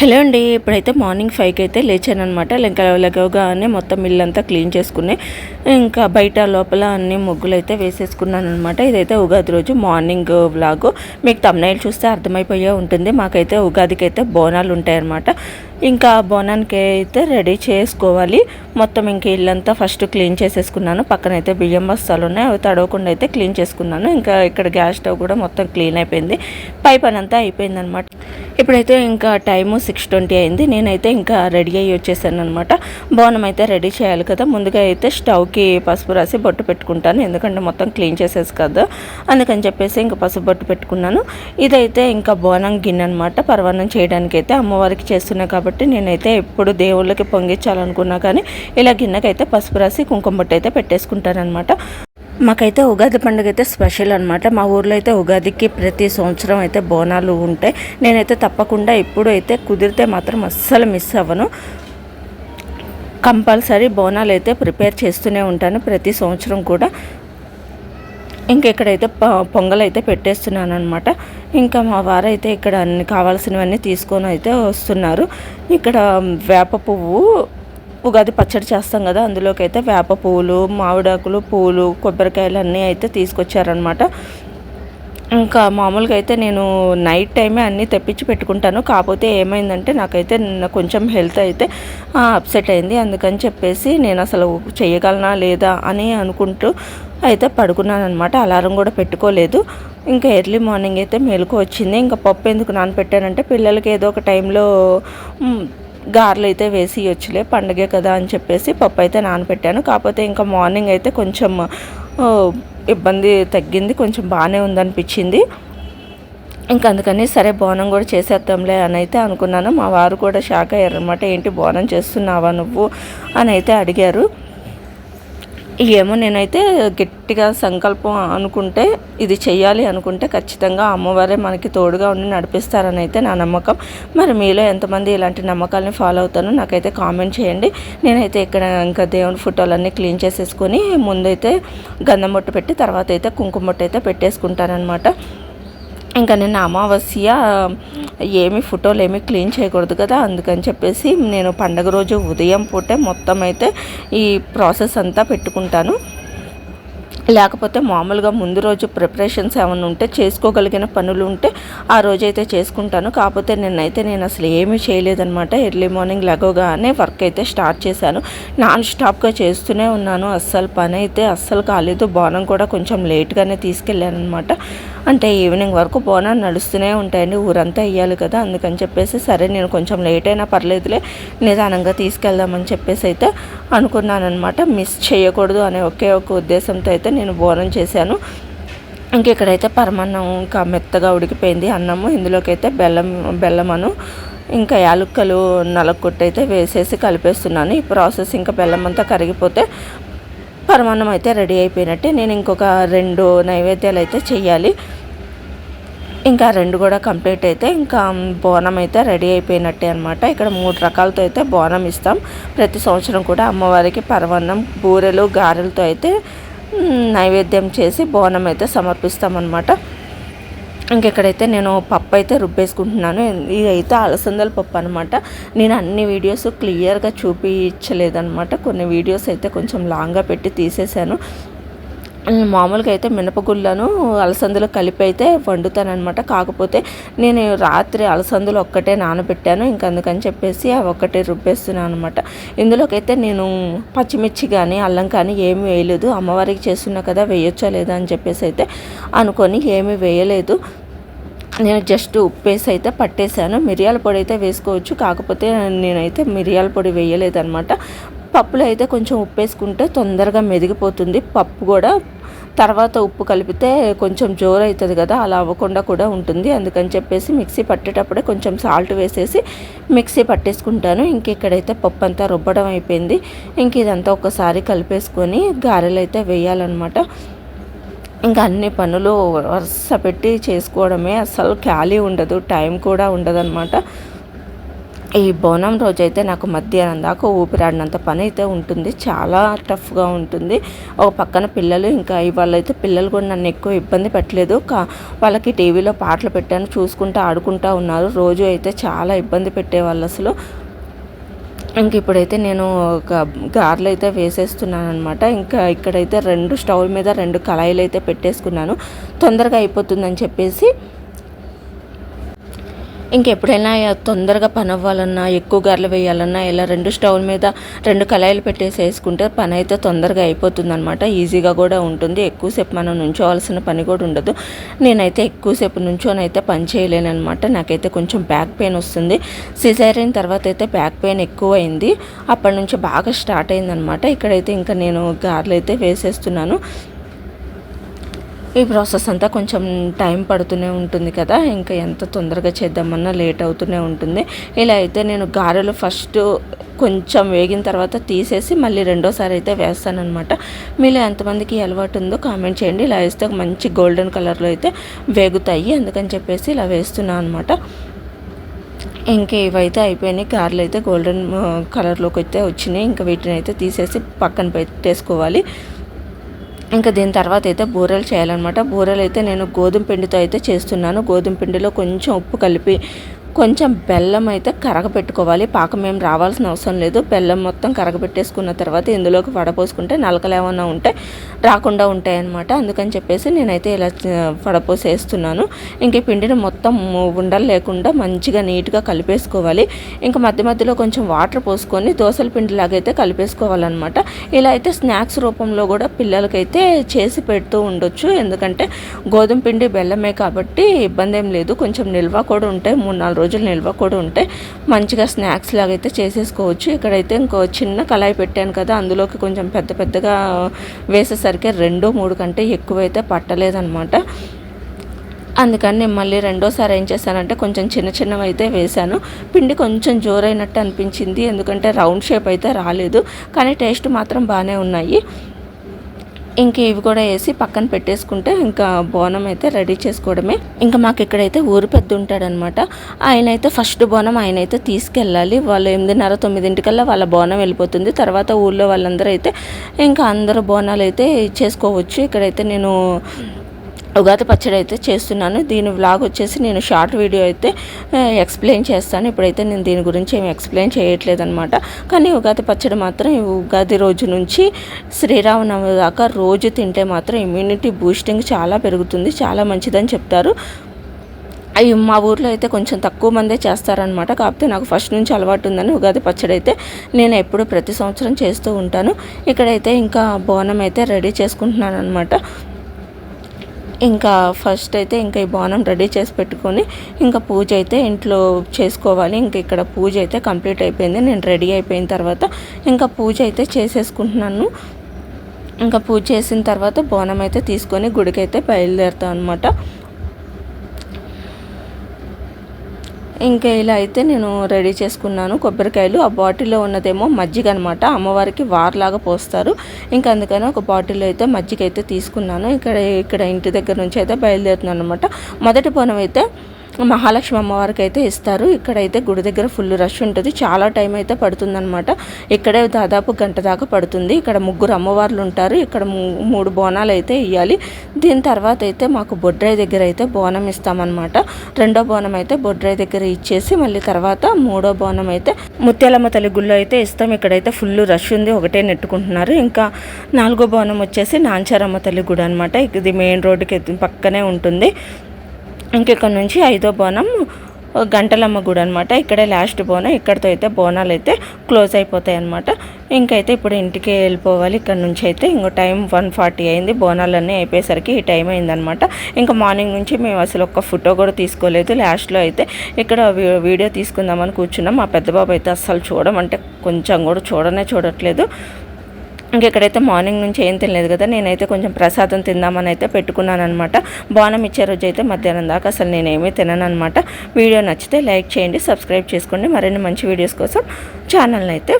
Hello అండి ఇప్పుడైతే morning ఫైవ్కి అయితే లేచాను అనమాట ఇంకా లెగవగానే మొత్తం ఇల్లంతా క్లీన్ చేసుకుని ఇంకా బయట లోపల అన్ని ముగ్గులు అయితే వేసేసుకున్నాను అనమాట ఇదైతే ఉగాది రోజు మార్నింగ్ వ్లాగ్. మీకు తమ్నైల్ చూస్తే అర్థమైపోయే ఉంటుంది. మాకైతే ఉగాదికి అయితే బోనాలు ఉంటాయి అనమాట ఇంకా బోనానికి అయితే రెడీ చేసుకోవాలి. మొత్తం ఇంక ఇల్లంతా ఫస్ట్ క్లీన్ చేసేసుకున్నాను. పక్కన అయితే బియ్యం బస్తాలు ఉన్నాయి. అవి తడవకుండా అయితే క్లీన్ చేసుకున్నాను. ఇంకా ఇక్కడ గ్యాస్ స్టవ్ కూడా మొత్తం క్లీన్ అయిపోయింది. పై పని అంతా అయిపోయింది అనమాట ఇప్పుడైతే ఇంకా టైము సిక్స్ ట్వంటీ అయింది. నేనైతే ఇంకా రెడీ అయ్యి వచ్చేసాను అనమాట బోనం అయితే రెడీ చేయాలి కదా. ముందుగా అయితే స్టవ్కి పసుపు రాసి బొట్టు పెట్టుకుంటాను. ఎందుకంటే మొత్తం క్లీన్ చేసేసి కదా. అందుకని చెప్పేసి ఇంకా పసుపు బొట్టు పెట్టుకున్నాను. ఇదైతే ఇంకా బోనం గిన్నె అనమాట. పర్వాణం చేయడానికి అయితే అమ్మవారికి చేస్తున్నా కాబట్టి కాబట్టి నేనైతే ఎప్పుడు దేవుళ్ళకి పొంగించాలనుకున్నా కానీ ఇలా గిన్నెకైతే పసుపు రాసి కుంకుమ బొట్టు అయితే పెట్టేసుకుంటానమాట మాకైతే ఉగాది పండుగ అయితే స్పెషల్ అనమాట మా ఊర్లో అయితే ఉగాదికి ప్రతి సంవత్సరం అయితే బోనాలు ఉంటాయి. నేనైతే తప్పకుండా ఇప్పుడు అయితే కుదిరితే మాత్రం అస్సలు మిస్ అవ్వను. కంపల్సరీ బోనాలు అయితే ప్రిపేర్ చేస్తూనే ఉంటాను ప్రతి సంవత్సరం కూడా. ఇంకెక్కడైతే పొంగల్ అయితే పెట్టేస్తున్నాను అనమాట ఇంకా మా వారైతే ఇక్కడ అన్ని కావాల్సినవన్నీ తీసుకొని అయితే వస్తున్నారు. ఇక్కడ వేప పువ్వు ఉగాది పచ్చడి చేస్తాం కదా అందులోకి అయితే వేప పువ్వులు మామిడాకులు పూలు కొబ్బరికాయలు అన్నీ అయితే తీసుకొచ్చారనమాట ఇంకా మామూలుగా అయితే నేను నైట్ టైమే అన్నీ తెప్పించి పెట్టుకుంటాను. కాకపోతే ఏమైందంటే నాకైతే నిన్న కొంచెం హెల్త్ అయితే అప్సెట్ అయింది. అందుకని చెప్పేసి నేను అసలు చేయగలనా లేదా అని అనుకుంటూ అయితే పడుకున్నాను అనమాట అలారం కూడా పెట్టుకోలేదు. ఇంకా ఎర్లీ మార్నింగ్ అయితే మెలకు వచ్చింది. ఇంకా పప్పు ఎందుకు నానపెట్టానంటే పిల్లలకి ఏదో ఒక టైంలో గారెలు అయితే వేసి వచ్చులే పండగే కదా అని చెప్పేసి పప్పు అయితే నానబెట్టాను కాకపోతే ఇంకా మార్నింగ్ అయితే కొంచెం ఇబ్బంది తగ్గింది. కొంచెం బాగానే ఉందనిపించింది. ఇంకా అందుకని సరే బోనం కూడా చేసేద్దాంలే అని అయితే అనుకున్నాను. మా వారు కూడా షాక్ అయ్యారనమాట ఏంటి బోనం చేస్తున్నావా నువ్వు? అని అయితే అడిగారు. ఏమో నేనైతే గట్టిగా సంకల్పం అనుకుంటే ఇది చేయాలి అనుకుంటే ఖచ్చితంగా అమ్మవారే మనకి తోడుగా ఉండి నడిపిస్తారని అయితే నా నమ్మకం. మరి మీలో ఎంతమంది ఇలాంటి నమ్మకాలని ఫాలో అవుతానో నాకైతే కామెంట్ చేయండి. నేనైతే ఇక్కడ ఇంకా దేవుని ఫోటోలన్నీ క్లీన్ చేసేసుకొని ముందైతే గంధం బొట్టు పెట్టి తర్వాత అయితే కుంకుమ బొట్టు అయితే పెట్టేసుకుంటానమాట ఇంకా నిన్న అమావాస్య ఏమి ఫోటోలు ఏమి క్లీన్ చేయకూడదు కదా అందుకని చెప్పేసి నేను పండగ రోజు ఉదయం పూటే మొత్తం అయితే ఈ ప్రాసెస్ అంతా పెట్టుకుంటాను. లేకపోతే మామూలుగా ముందు రోజు ప్రిపరేషన్స్ ఏమైనా ఉంటే చేసుకోగలిగిన పనులు ఉంటే ఆ రోజైతే చేసుకుంటాను. కాకపోతే నిన్నైతే నేను అసలు ఏమీ చేయలేదనమాట ఎర్లీ మార్నింగ్ లెగోగానే వర్క్ అయితే స్టార్ట్ చేశాను. నాన్ స్టాప్గా చేస్తూనే ఉన్నాను. అస్సలు పని అయితే అస్సలు కాలేదు. బోనం కూడా కొంచెం లేట్గానే తీసుకెళ్ళాను అనమాట అంటే ఈవినింగ్ వరకు బోనాలు నడుస్తూనే ఉంటాయండి. ఊరంతా వేయాలి కదా. అందుకని చెప్పేసి సరే నేను కొంచెం లేట్ అయినా పర్లేదులే నిదానంగా తీసుకెళ్దామని చెప్పేసి అయితే అనుకున్నాను అనమాట మిస్ చేయకూడదు అనే ఒకే ఒక ఉద్దేశంతో అయితే నేను బోనం చేశాను. ఇంక ఇక్కడైతే పరమాన్నం ఇంకా మెత్తగా ఉడికిపోయింది అన్నము. ఇందులోకి అయితే బెల్లం బెల్లమను ఇంకా యాలుక్కలు నలకొట్టయితే వేసేసి కలిపేస్తున్నాను. ఈ ప్రాసెస్ ఇంకా బెల్లం అంతా కరిగిపోతే పరమాన్నం అయితే రెడీ అయిపోయినట్టే. నేను ఇంకొక రెండు నైవేద్యాలు అయితే చెయ్యాలి. ఇంకా రెండు కూడా కంప్లీట్ అయితే ఇంకా బోనం అయితే రెడీ అయిపోయినట్టే అనమాట ఇక్కడ మూడు రకాలతో అయితే బోనం ఇస్తాం. ప్రతి సంవత్సరం కూడా అమ్మవారికి పరవన్నం బూరెలు గారెలతో అయితే నైవేద్యం చేసి బోనం అయితే సమర్పిస్తామన్నమాట. ఇంకెక్కడైతే నేను పప్పు అయితే రుబ్బేసుకుంటున్నాను ఇదైతే అలసందల పప్పు అనమాట నేను అన్ని వీడియోస్ క్లియర్గా చూపించలేదనమాట కొన్ని వీడియోస్ అయితే కొంచెం లాంగ్గా పెట్టి తీసేశాను మామూలుగా అయితే మినపగుళ్ళను అలసందులు కలిపి అయితే వండుతానమాట కాకపోతే నేను రాత్రి అలసందులు ఒక్కటే నానబెట్టాను. ఇంక అందుకని చెప్పేసి అవి ఒక్కటే రుబ్బేస్తున్నాను అనమాట ఇందులోకైతే నేను పచ్చిమిర్చి కానీ అల్లం కానీ ఏమి వేయలేదు. అమ్మవారికి చేస్తున్నా కదా వేయొచ్చా లేదా అని చెప్పేసి అయితే అనుకొని ఏమీ వేయలేదు. నేను జస్ట్ ఉప్పేసి అయితే పట్టేశాను. మిరియాల పొడి అయితే వేసుకోవచ్చు. కాకపోతే నేనైతే మిరియాల పొడి వేయలేదనమాట పప్పులో అయితే కొంచెం ఉప్పు వేసుకుంటే తొందరగా మెదిగిపోతుంది. పప్పు కూడా తర్వాత ఉప్పు కలిపితే కొంచెం జోరు అవుతుంది కదా అలా అవ్వకుండా కూడా ఉంటుంది. అందుకని చెప్పేసి మిక్సీ పట్టేటప్పుడే కొంచెం సాల్ట్ వేసేసి మిక్సీ పట్టేసుకుంటాను. ఇంక ఇక్కడైతే పప్పు అంతా రుబ్బడం అయిపోయింది. ఇంక ఇదంతా ఒకసారి కలిపేసుకొని గారెలు అయితే వేయాలన్నమాట. ఇంకా అన్ని పనులు వరుస పెట్టి చేసుకోవడమే. అసలు ఖాళీ ఉండదు. టైం కూడా ఉండదన్నమాట. ఈ బోనం రోజు అయితే నాకు మధ్యాహ్నం దాకా ఊపిరాడినంత పని అయితే ఉంటుంది. చాలా టఫ్గా ఉంటుంది. ఒక పక్కన పిల్లలు ఇంకా ఇవాళ అయితే పిల్లలు కూడా నన్ను ఎక్కువ ఇబ్బంది పెట్టలేదు. కా వాళ్ళకి టీవీలో పాటలు పెట్టాను చూసుకుంటూ ఆడుకుంటూ ఉన్నారు. రోజు అయితే చాలా ఇబ్బంది పెట్టేవాళ్ళు అసలు. ఇంక ఇప్పుడైతే నేను ఒక గారెలు అయితే వేసేస్తున్నాను అనమాట ఇంకా ఇక్కడైతే రెండు స్టవ్ మీద రెండు కళాయిలు అయితే పెట్టేసుకున్నాను. తొందరగా అయిపోతుందని చెప్పేసి ఇంకెప్పుడైనా తొందరగా పని అవ్వాలన్నా ఎక్కువ గారెలు వేయాలన్నా ఇలా రెండు స్టవ్ మీద రెండు కళాయిలు పెట్టేసి వేసుకుంటే పని అయితే తొందరగా అయిపోతుంది అనమాట ఈజీగా కూడా ఉంటుంది. ఎక్కువసేపు మనం నుంచోవాల్సిన పని కూడా ఉండదు. నేనైతే ఎక్కువసేపు నుంచోనైతే పని చేయలేను అనమాట నాకైతే కొంచెం బ్యాక్ పెయిన్ వస్తుంది. సిజైరిన్ తర్వాత అయితే బ్యాక్ పెయిన్ ఎక్కువ అయింది అప్పటి నుంచి బాగా స్టార్ట్ అయిందనమాట ఇక్కడైతే ఇంకా నేను గార్లు అయితే వేసేస్తున్నాను. ఈ ప్రాసెస్ అంతా కొంచెం టైం పడుతూనే ఉంటుంది కదా ఇంకా ఎంత తొందరగా చేద్దామన్నా లేట్ అవుతూనే ఉంటుంది. ఇలా అయితే నేను గారెలు ఫస్ట్ కొంచెం వేగిన తర్వాత తీసేసి మళ్ళీ రెండోసారి అయితే వేస్తానమాట మీలో ఎంతమందికి అలవాటు ఉందో కామెంట్ చేయండి. ఇలా వేస్తే మంచి గోల్డెన్ కలర్లో అయితే వేగుతాయి అందుకని చెప్పేసి ఇలా వేస్తున్నాను అనమాట ఇంకా ఇవైతే అయిపోయినాయి. గారెలు అయితే గోల్డెన్ కలర్లోకి అయితే వచ్చినాయి. ఇంకా వీటిని అయితే తీసేసి పక్కన పెట్టేసుకోవాలి. ఇంకా దీని తర్వాత అయితే బూరెలు చేయాలన్నమాట. బూరెలు అయితే నేను గోధుమ పిండితో అయితే చేస్తున్నాను. గోధుమ పిండిలో కొంచెం ఉప్పు కలిపి కొంచెం బెల్లం అయితే కరగపెట్టుకోవాలి. పాకం ఏం రావాల్సిన అవసరం లేదు. బెల్లం మొత్తం కరగబెట్టేసుకున్న తర్వాత ఇందులోకి వడపోసుకుంటే నలకలు ఏమైనా ఉంటే రాకుండా ఉంటాయి అనమాట అందుకని చెప్పేసి నేనైతే ఇలా పడపోసేస్తున్నాను ఇంక పిండిని మొత్తం ఉండలు లేకుండా మంచిగా నీట్గా కలిపేసుకోవాలి. ఇంకా మధ్య మధ్యలో కొంచెం వాటర్ పోసుకొని దోశల పిండిలాగైతే కలిపేసుకోవాలన్నమాట. ఇలా అయితే స్నాక్స్ రూపంలో కూడా పిల్లలకైతే చేసి పెడుతూ ఉండొచ్చు. ఎందుకంటే గోధుమ పిండి బెల్లమే కాబట్టి ఇబ్బంది ఏం లేదు. కొంచెం నిల్వ కూడా ఉంటాయి. మూడు నాలుగు రోజులు నిల్వ కూడా ఉంటాయి. మంచిగా స్నాక్స్ లాగైతే చేసేసుకోవచ్చు. ఇక్కడైతే ఇంకో చిన్న కళాయి పెట్టాను కదా. అందులోకి కొంచెం పెద్ద పెద్దగా వేసేసరికి రెండు మూడు కంటే ఎక్కువ అయితే పట్టలేదనమాట అందుకని నేను మళ్ళీ రెండోసారి ఏం చేశానంటే కొంచెం చిన్న చిన్నవి అయితే వేశాను. పిండి కొంచెం జోరైనట్టు అనిపించింది ఎందుకంటే రౌండ్ షేప్ అయితే రాలేదు కానీ టేస్ట్ మాత్రం బాగానే ఉన్నాయి. ఇంక ఇవి కూడా వేసి పక్కన పెట్టేసుకుంటే ఇంకా బోనం అయితే రెడీ చేసుకోవడమే. ఇంకా మాకు ఇక్కడైతే ఊరు పెద్ద ఉంటాడనమాట. ఆయన అయితే ఫస్ట్ బోనం ఆయన అయితే తీసుకెళ్ళాలి. వాళ్ళు ఎనిమిదిన్నర తొమ్మిదింటికల్లా వాళ్ళ బోనం వెళ్ళిపోతుంది. తర్వాత ఊళ్ళో వాళ్ళందరూ అయితే ఇంకా అందరూ బోనాలు అయితే చేసుకోవచ్చు. ఇక్కడైతే నేను ఉగాది పచ్చడి అయితే చేస్తున్నాను. దీని వ్లాగ్ వచ్చేసి నేను షార్ట్ వీడియో అయితే ఎక్స్ప్లెయిన్ చేస్తాను. ఇప్పుడైతే నేను దీని గురించి ఏమి ఎక్స్ప్లెయిన్ చేయట్లేదు అనమాట కానీ ఉగాది పచ్చడి మాత్రం ఉగాది రోజు నుంచి శ్రీరామనవమి దాకా రోజు తింటే మాత్రం ఇమ్యూనిటీ బూస్టింగ్ చాలా పెరుగుతుంది. చాలా మంచిదని చెప్తారు. అవి మా ఊర్లో అయితే కొంచెం తక్కువ మందే చేస్తారనమాట కాకపోతే నాకు ఫస్ట్ నుంచి అలవాటు ఉందని ఉగాది పచ్చడి అయితే నేను ఎప్పుడు ప్రతి సంవత్సరం చేస్తూ ఉంటాను. ఇక్కడైతే ఇంకా బోనం అయితే రెడీ చేసుకుంటున్నాను అనమాట ఇంకా ఫస్ట్ అయితే ఇంకా ఈ బోనం రెడీ చేసి పెట్టుకొని ఇంకా పూజ అయితే ఇంట్లో చేసుకోవాలి. ఇంకా ఇక్కడ పూజ అయితే కంప్లీట్ అయిపోయింది. నేను రెడీ అయిపోయిన తర్వాత ఇంకా పూజ అయితే చేసేసుకుంటున్నాను. ఇంకా పూజ చేసిన తర్వాత బోనం అయితే తీసుకొని గుడికి అయితే బయలుదేరుతాం అనమాట ఇంకా ఇలా అయితే నేను రెడీ చేసుకున్నాను కొబ్బరికాయలు. ఆ బాటిల్లో ఉన్నదేమో మజ్జిగ అనమాట అమ్మవారికి వార్లాగా పోస్తారు. ఇంకా అందుకని ఒక బాటిల్లో అయితే మజ్జిగ అయితే తీసుకున్నాను. ఇక్కడ ఇక్కడ ఇంటి దగ్గర నుంచి అయితే బయలుదేరుతున్నాను అనమాట మొదటి పోనం అయితే మహాలక్ష్మి అమ్మవారికి అయితే ఇస్తారు. ఇక్కడైతే గుడి దగ్గర ఫుల్ రష్ ఉంటుంది. చాలా టైం అయితే పడుతుందనమాట ఇక్కడే దాదాపు గంట దాకా పడుతుంది. ఇక్కడ ముగ్గురు అమ్మవార్లు ఉంటారు. ఇక్కడ మూడు బోనాలు అయితే ఇవ్వాలి దీని తర్వాత అయితే మాకు బొడ్రాయి దగ్గర అయితే బోనం ఇస్తామన్నమాట. రెండో బోనం అయితే బొడ్రాయి దగ్గర ఇచ్చేసి మళ్ళీ తర్వాత మూడో బోనం అయితే ముత్యాలమ్మ తల్లి గుళ్ళో అయితే ఇస్తాం. ఇక్కడైతే ఫుల్ రష్ ఉంది. ఒకటే నెట్టుకుంటున్నారు. ఇంకా నాలుగో బోనం వచ్చేసి నాంచారమ్మ తల్లి గుడి అనమాట ఇది మెయిన్ రోడ్డుకి పక్కనే ఉంటుంది. ఇంకెక్కడ నుంచి ఐదో బోనం గంటలమ్మ గుడి అనమాట ఇక్కడే లాస్ట్ బోనం ఇక్కడితో అయితే బోనాలు అయితే క్లోజ్ అయిపోతాయి అనమాట ఇంకైతే ఇప్పుడు ఇంటికి వెళ్ళిపోవాలి. ఇక్కడ నుంచి అయితే ఇంకో టైం వన్ ఫార్టీ అయింది. బోనాలన్నీ అయిపోయేసరికి ఈ టైం అయిందనమాట ఇంకా మార్నింగ్ నుంచి మేము అసలు ఒక్క ఫోటో కూడా తీసుకోలేదు. లాస్ట్లో అయితే ఇక్కడ వీడియో తీసుకుందామని కూర్చున్నాం. మా పెద్ద బాబు అయితే అస్సలు చూడమంటే కొంచెం కూడా చూడనే చూడట్లేదు. ఇంకెక్కడైతే మార్నింగ్ నుంచి ఏం తినలేదు కదా నేనైతే కొంచెం ప్రసాదం తిందామని అయితే పెట్టుకున్నాను అనమాట బాణం ఇచ్చే రోజు అయితే మధ్యాహ్నం దాకా అసలు నేనేమీ తినను అనమాట వీడియో నచ్చితే లైక్ చేయండి సబ్స్క్రైబ్ చేసుకోండి. మరిన్ని మంచి వీడియోస్ కోసం ఛానల్ని అయితే